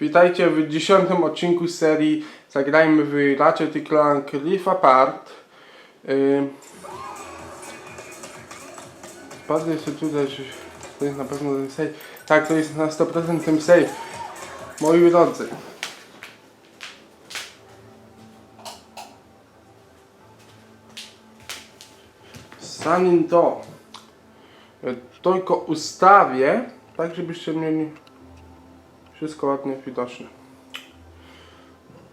Witajcie w dziesiątym odcinku serii Zagrajmy w Ratchet Clank Rift Apart. Yy... Patrzę jeszcze tutaj, że to jest na pewno ten save. Tak, to jest na 100% ten save. Moi drodzy. Zanim to, e, tylko ustawię, tak żebyście mieli wszystko ładnie widoczne.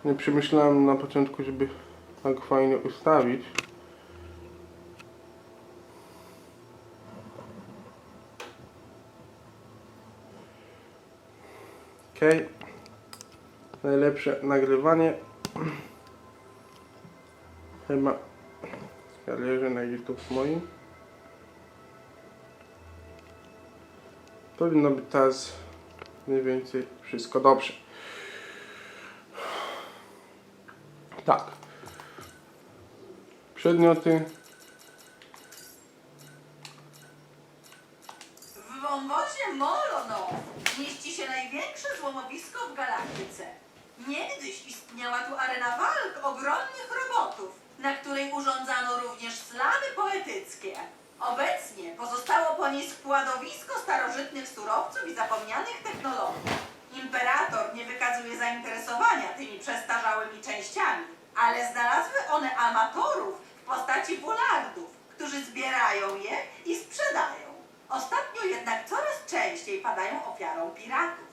Nie przemyślałem na początku, żeby tak fajnie ustawić. Ok. Najlepsze nagrywanie. Chyba leży na YouTube moim. Powinno być teraz mniej więcej wszystko dobrze. Tak. Przedmioty. W wąwozie Molono mieści się największe złomowisko w galaktyce. Niegdyś istniała tu arena walk ogromnych robotów, na której urządzano również slamy poetyckie. Obecnie pozostało po niej składowisko starożytnych surowców i zapomnianych technologii. Imperator nie wykazuje zainteresowania tymi przestarzałymi częściami, ale znalazły one amatorów w postaci wulardów, którzy zbierają je i sprzedają. Ostatnio jednak coraz częściej padają ofiarą piratów.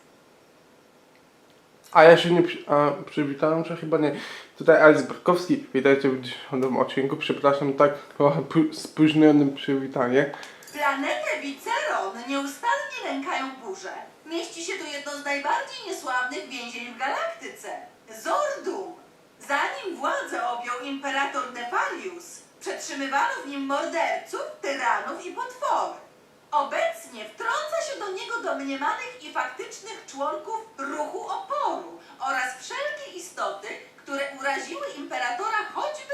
A ja się nie a, przywitałem, że chyba nie. Tutaj Alice Barkowski. Witajcie w dziesiątym odcinku. Przepraszam tak pu- spóźnione przywitanie. Planetę Viceron nieustannie nękają burze. Mieści się tu jedno z najbardziej niesławnych więzień w galaktyce. Zordum. Zanim władzę objął imperator Nefarius, przetrzymywano w nim morderców, tyranów i potwory. Obecnie wtrąca się do niego domniemanych i faktycznych członków ruchu oporu oraz wszelkie istoty, które uraziły imperatora choćby.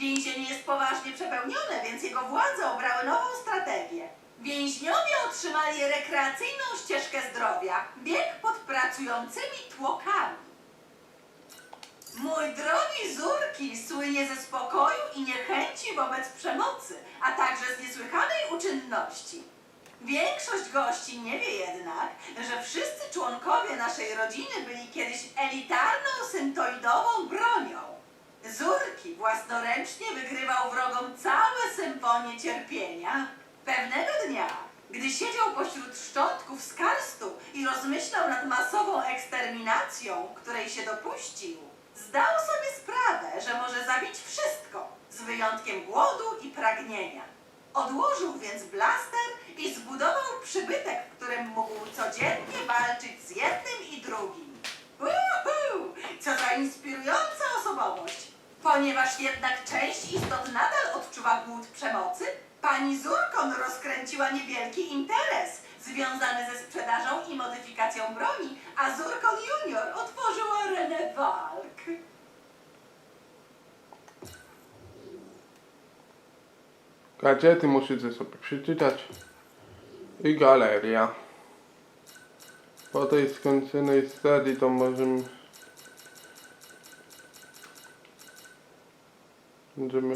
Więzienie jest poważnie przepełnione, więc jego władze obrały nową strategię. Więźniowie otrzymali rekreacyjną ścieżkę zdrowia, bieg pod pracującymi tłokami. Mój drogi Zurki słynie ze spokoju i niechęci wobec przemocy, a także z niesłychanej uczynności. Większość gości nie wie jednak, że wszyscy członkowie naszej rodziny byli kiedyś elitarną syntoidową bronią. Zurki własnoręcznie wygrywał wrogom całe symfonie cierpienia. Pewnego dnia, gdy siedział pośród szczątków z karstu i rozmyślał nad masową eksterminacją, której się dopuścił, zdał sobie sprawę, że może zabić wszystko, z wyjątkiem głodu i pragnienia. Odłożył więc blaster i zbudował przybytek, w którym mógł codziennie walczyć z jednym i drugim. Uhu! Co za inspirująca osobowość! Ponieważ jednak część istot nadal odczuwa głód przemocy, pani Zurkon rozkręciła niewielki interes związany ze sprzedażą i modyfikacją broni, a Zurkon Junior otworzył arenę walk. Gazety musicie sobie przeczytać. I galeria. Po tej skończonej serii to możemy... Będziemy...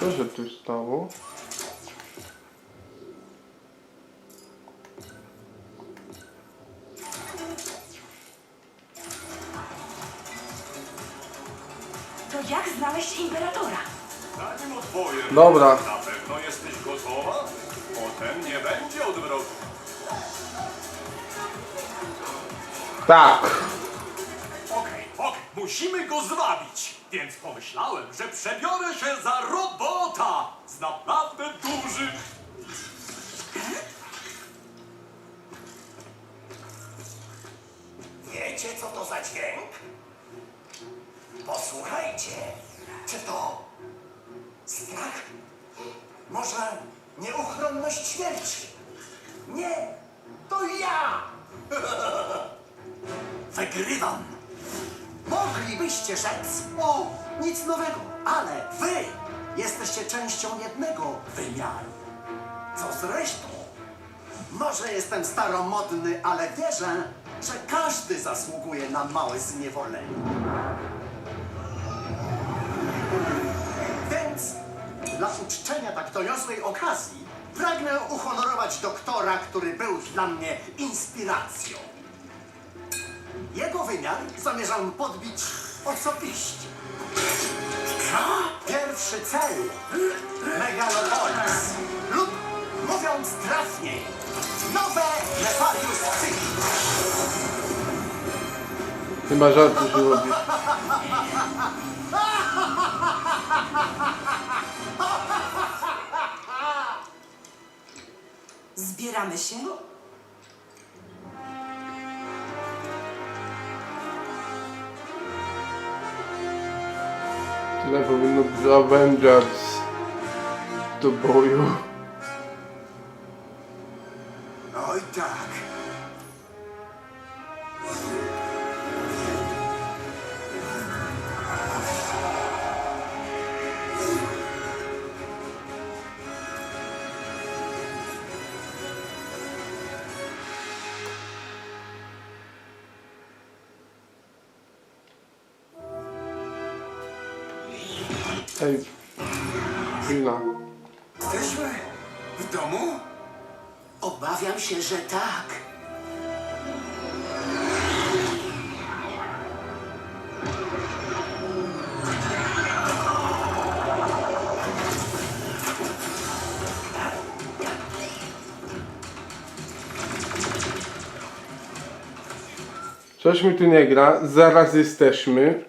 Co się tu stało? To jak znaleźć imperatora? Zanim odpowiem, Dobra. na pewno jesteś gotowa? Potem nie będzie odwrotu. Tak! Okej, okej, musimy go zwabić. Więc pomyślałem, że przebiorę się za robota z naprawdę dużych... Wiecie, co to za dźwięk? Posłuchajcie. Czy to strach? Może nieuchronność śmierci? Nie, to ja! Wygrywam! Moglibyście rzec, o, nic nowego, ale wy jesteście częścią jednego wymiaru. zresztą, może jestem staromodny, ale wierzę, że każdy zasługuje na małe zniewolenie. Więc dla uczczenia tak doniosłej okazji pragnę uhonorować doktora, który był dla mnie inspiracją. Jego wymiar zamierzam podbić osobiście. Pierwszy cel Megalopolis lub mówiąc trafniej nowe Nefarius City. Chyba żarty się robi. Zbieramy się? Tyle powinno Avengers do boju. Oj tak. Ej, chwila. Jesteśmy w domu? Obawiam się, że tak. Coś mi tu nie gra, zaraz jesteśmy.